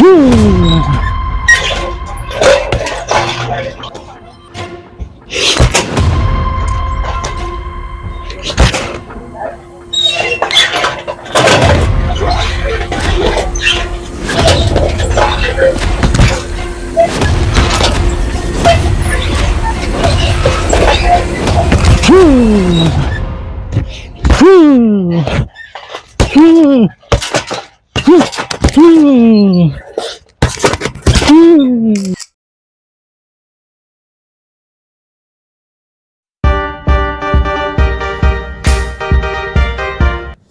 Woo! จ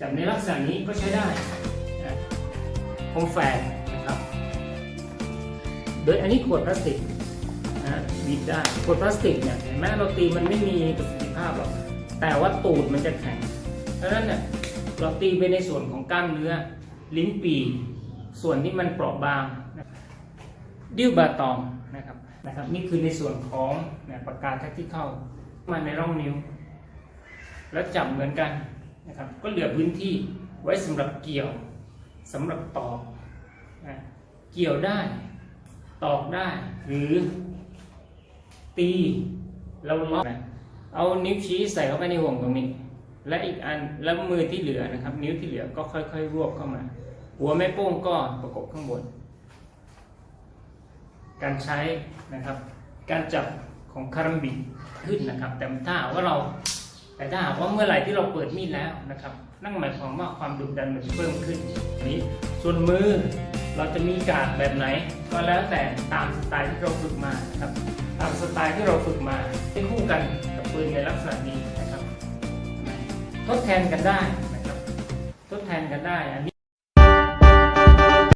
ับในลักษณะนี้ก็ใช้ได้นะคมแฝกนะครับ โดยอันนี้ขวดพลาสติกนะบีบได้ขวดพลาสติกเนี่ยเห็นไหมเราตีมันไม่มีประสิทธิภาพหรอก แต่ว่าตูดมันจะแข็งเพราะฉะนั้นเนี่ยเราตีไปในส่วนของกล้ามเนื้อลิ้นปีส่วนที่มันเปราะบางดิ้วบาตองนะครับนะครับ นี่คือในส่วนของปากกาแท็กที่เข้ามาในร่องนิ้ว แล้วจับเหมือนกันนะครับ ก็เหลือพื้นที่ไว้สำหรับเกี่ยวสำหรับตอกนะเกี่ยวได้ ตอกได้ หรือตีเราล็อกนะ เอานิ้วชี้ใส่เข้าไปในห่วงตรงนี้ และอีกอันแล้วมือที่เหลือนะครับ นิ้วที่เหลือก็ค่อยๆรวบเข้ามา หัวแม่โป้งก็ประกบข้างบน การใช้นะครับ การจับของคารัมบิขึ้นนะครับ แต่ถ้าหากว่าเราแต่ถ้าหากว่าเมื่อไหร่ที่เราเปิดมีดแล้วนะครับ นั่นหมายความว่าความดุดันมันจะเพิ่มขึ้นนี้ส่วนมือเราจะมีการแบบไหน ก็แล้วแต่ตามสไตล์ที่เราฝึกมาครับ ตามสไตล์ที่เราฝึกมาให้คู่กัน ปืนในลักษณะนี้นะครับ ทดแทนกันได้นะครับ ทดแทนกันได้อันนี้